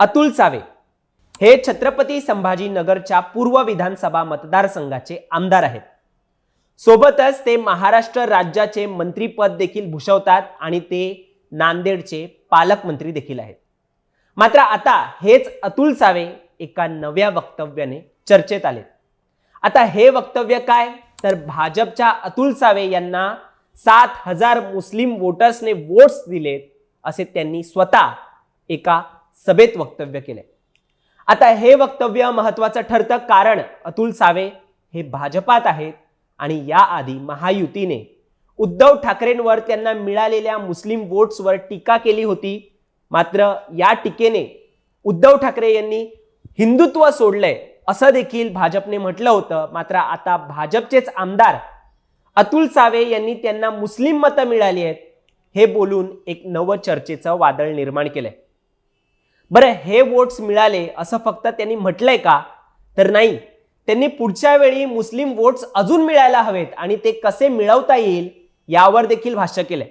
अतुल सावे हे छत्रपती संभाजीनगरच्या पूर्व विधानसभा मतदारसंघाचे आमदार आहेत. सोबतच ते महाराष्ट्र राज्याचे मंत्रीपद देखील भूषवतात आणि ते नांदेडचे पालकमंत्री देखील आहेत. मात्र आता हेच अतुल सावे एका नव्या वक्तव्याने चर्चेत आले आता हे वक्तव्य काय? तर भाजपच्या अतुल सावे यांना सात हजार मुस्लिम वोटर्सने वोट्स दिलेत असे त्यांनी स्वतः एका सभेत वक्तव्य केले. आता हे वक्तव्य महत्वाचं ठरतं कारण अतुल सावे हे भाजपात आहेत आणि याआधी महायुतीने उद्धव ठाकरेंवर त्यांना मिळालेल्या मुस्लिम वोट्सवर टीका केली होती. मात्र या टीकेने उद्धव ठाकरे यांनी हिंदुत्व सोडलंय असं देखील भाजपने म्हटलं होतं. मात्र आता भाजपचेच आमदार अतुल सावे यांनी त्यांना मुस्लिम मतं मिळाली आहेत हे बोलून एक नवं चर्चेचं वादळ निर्माण केलंय. बरं हे वोट्स मिळाले असं फक्त त्यांनी म्हटलंय का? तर नाही. त्यांनी पुढच्या वेळी मुस्लिम वोट्स अजून मिळायला हवेत आणि ते कसे मिळवता येईल यावर देखील भाष्य केलंय.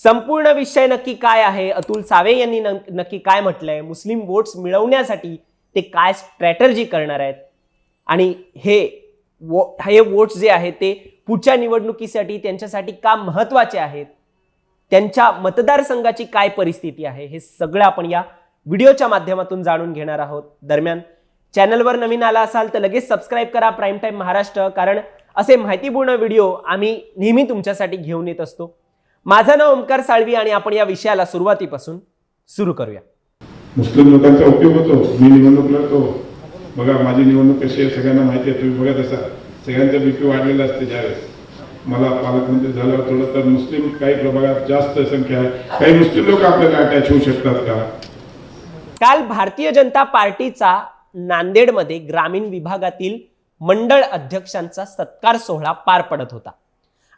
संपूर्ण विषय नक्की काय आहे? अतुल सावे यांनी नक्की काय म्हटलंय? मुस्लिम वोट्स मिळवण्यासाठी ते काय स्ट्रॅटर्जी करणार आहेत? आणि हे वो हे वोट्स जे आहेत ते पुढच्या निवडणुकीसाठी त्यांच्यासाठी का महत्त्वाचे आहेत? त्यांच्या मतदारसंघाची काय परिस्थिती आहे? हे सगळं आपण या व्हिडिओच्या माध्यमातून जाणून घेणार आहोत. दरम्यान चॅनलवर नवीन आला असाल तर लगेच सबस्क्राईब करा प्राईम टाईम महाराष्ट्र कारण असे माहितीपूर्ण व्हिडिओ आम्ही नेहमी तुमच्यासाठी घेऊन येत असतो. माझं नाव ओमकार साळवी आणि आपण या विषयाला सुरुवातीपासून सुरू करूया. मुस्लिम लोकांचा उपयोग होतो मी निवडणूक लढतो. बघा माझी निवडणूक कशी आहे सगळ्यांना माहिती आहे तुम्ही बघत असाल. सगळ्यांचा बीपी वाढलेला असते ज्यावेळेस. मला पालकमंत्री झाल्यावर थोडं तर मुस्लिम काही प्रभागात जास्त संख्या आहे. काही मुस्लिम लोक आपल्याला अटॅच होऊ शकतात का? काल भारतीय जनता पार्टीचा नांदेडमध्ये ग्रामीण विभागातील मंडळ अध्यक्षांचा सत्कार सोहळा पार पडत होता.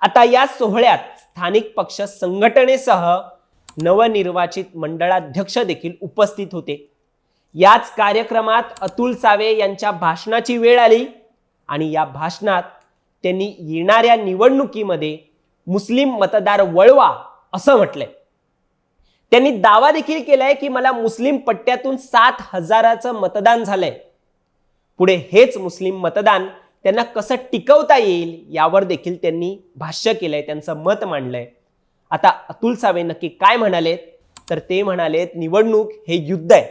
आता या सोहळ्यात स्थानिक पक्ष संघटनेसह नवनिर्वाचित मंडळाध्यक्ष देखील उपस्थित होते. याच कार्यक्रमात अतुल सावे यांच्या भाषणाची वेळ आली आणि या भाषणात त्यांनी येणाऱ्या निवडणुकीमध्ये मुस्लिम मतदार वळवा असं म्हटलंय. त्यांनी दावा देखील केलाय की मला मुस्लिम पट्ट्यातून सात हजाराचं मतदान झालंय. पुढे हेच मुस्लिम मतदान त्यांना कसं टिकवता येईल यावर देखील त्यांनी भाष्य केलंय त्यांचं मत मांडलंय. आता अतुल सावे नक्की काय म्हणालेत? तर ते म्हणालेत निवडणूक हे युद्ध आहे.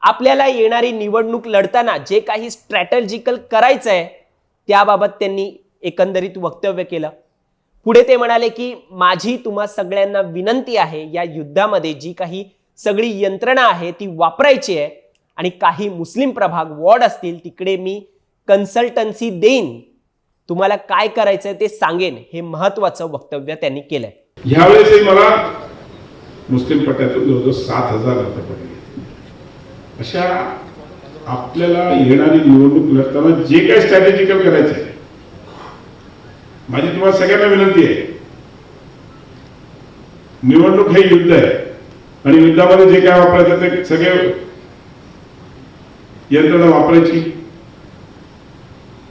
आपल्याला येणारी निवडणूक लढताना जे काही स्ट्रॅटर्जिकल करायचं आहे त्याबाबत त्यांनी एकंदरीत वक्तव्य केलं. पुढे ते म्हणाले की माझी तुम्हा सगळ्यांना विनंती आहे या युद्धामध्ये जी काही सगळी यंत्रणा आहे ती वापरायची आहे आणि काही मुस्लिम प्रभाग वॉर्ड असतील तिकडे मी कन्सल्टन्सी देईन. तुम्हाला काय करायचंय ते सांगेन. हे महत्वाचं वक्तव्य त्यांनी केलंय. ह्यावेळेसही मला मुस्लिम पट्ट्यातून जवळजवळ सात हजार मतं पडले. अशा आपल्याला येणारी निवडणूक लढताना जे काय स्ट्रॅटेजिकल करायचं आहे माझी तुम्हाला सगळ्यांना विनंती आहे. निवडणूक हे युद्ध आहे. आणि युद्धामध्ये जे काय वापरायचं ते सगळे यंत्रणा वापरायची.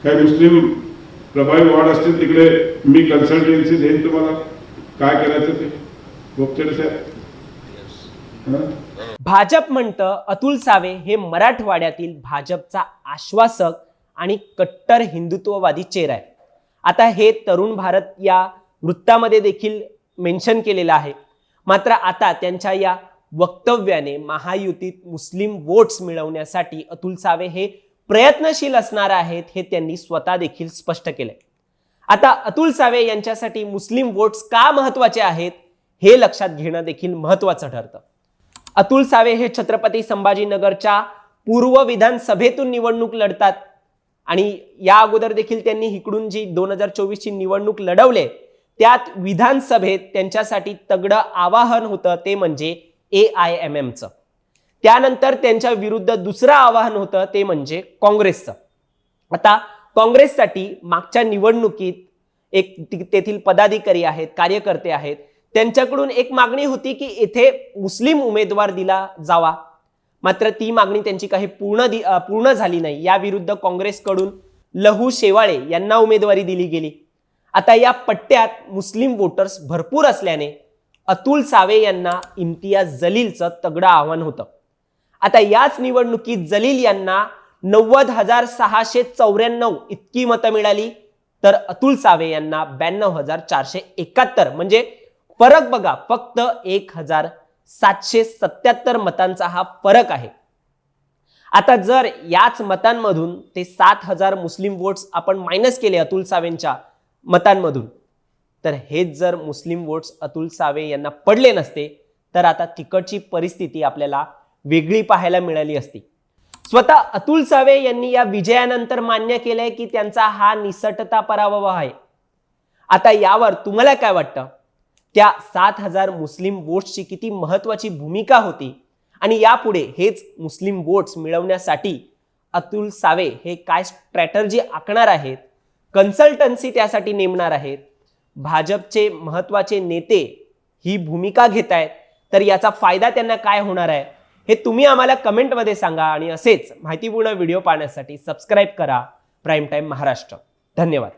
काही मुस्लिम प्रभावी वाढ असतील तिकडे मी कन्सल्टन्सी देईन तुम्हाला काय करायचं ते. गोपचडे साहेब? भाजप म्हणतं अतुल सावे हे मराठवाड्यातील भाजपचा आश्वासक आणि कट्टर हिंदुत्ववादी चेहरा आहे आता हे तरुण भारत या वृत्तामध्ये देखील मेन्शन केलेलं आहे. मात्र आता त्यांच्या या वक्तव्याने महायुतीत मुस्लिम वोट्स मिळवण्यासाठी अतुल सावे हे प्रयत्नशील असणार आहेत हे त्यांनी स्वतः देखील स्पष्ट केलंय. आता अतुल सावे यांच्यासाठी मुस्लिम वोट्स का महत्त्वाचे आहेत हे लक्षात घेणं देखील महत्वाचं ठरतं. अतुल सावे हे छत्रपती संभाजीनगरच्या पूर्व विधानसभेतून निवडणूक लढतात. आणि या अगोदर देखील त्यांनी इकडून जी दोन हजार चोवीसची निवडणूक लढवले त्यात विधानसभेत त्यांच्यासाठी तगडं आवाहन होतं ते म्हणजे ए आय एम एमचं त्यानंतर त्यांच्या विरुद्ध दुसरं आवाहन होतं ते म्हणजे काँग्रेसचं. आता काँग्रेससाठी मागच्या निवडणुकीत एक तेथील पदाधिकारी आहेत कार्यकर्ते आहेत त्यांच्याकडून एक मागणी होती की येथे मुस्लिम उमेदवार दिला जावा. मात्र ती मागणी त्यांची काही पूर्ण दि- पूर्ण झाली नाही. या विरुद्ध काँग्रेसकडून लहू शेवाळे यांना उमेदवारी दिली गेली. आता या पट्ट्यात मुस्लिम वोटर्स भरपूर असल्याने अतुल सावे यांना इम्तियाज जलीलचं तगडं आव्हान होतं. आता याच निवडणुकीत जलील यांना नव्वद हजार सहाशे चौऱ्याण्णव इतकी मतं मिळाली तर अतुल सावे यांना ब्याण्णव हजार चारशे एकाहत्तर. म्हणजे फरक बघा फक्त एक हजार सातशे सत्याहत्तर मतांचा हा फरक आहे. आता जर याच मतांमधून ते सात हजार मुस्लिम वोट्स आपण मायनस केले अतुल सावेंच्या मतांमधून तर हेच जर मुस्लिम वोट्स अतुल सावे यांना पडले नसते तर आता तिकडची परिस्थिती आपल्याला वेगळी पाहायला मिळाली असती. स्वतः अतुल सावे यांनी या विजयानंतर मान्य केलंय की त्यांचा हा निसटता पराभव आहे. आता यावर तुम्हाला काय वाटतं? त्या सात हजार मुस्लिम वोट्सची किती महत्वाची भूमिका होती? आणि यापुढे हेच मुस्लिम वोट्स मिळवण्यासाठी अतुल सावे हे काय स्ट्रॅटर्जी आखणार आहेत? कन्सल्टन्सी त्यासाठी नेमणार आहेत? भाजपचे महत्त्वाचे नेते ही भूमिका घेत आहेत? तर याचा फायदा त्यांना काय होणार आहे? हे तुम्ही आम्हाला कमेंटमध्ये सांगा. आणि असेच माहितीपूर्ण व्हिडिओ पाहण्यासाठी सबस्क्राईब करा. Prime time Maharashtra. धन्यवाद.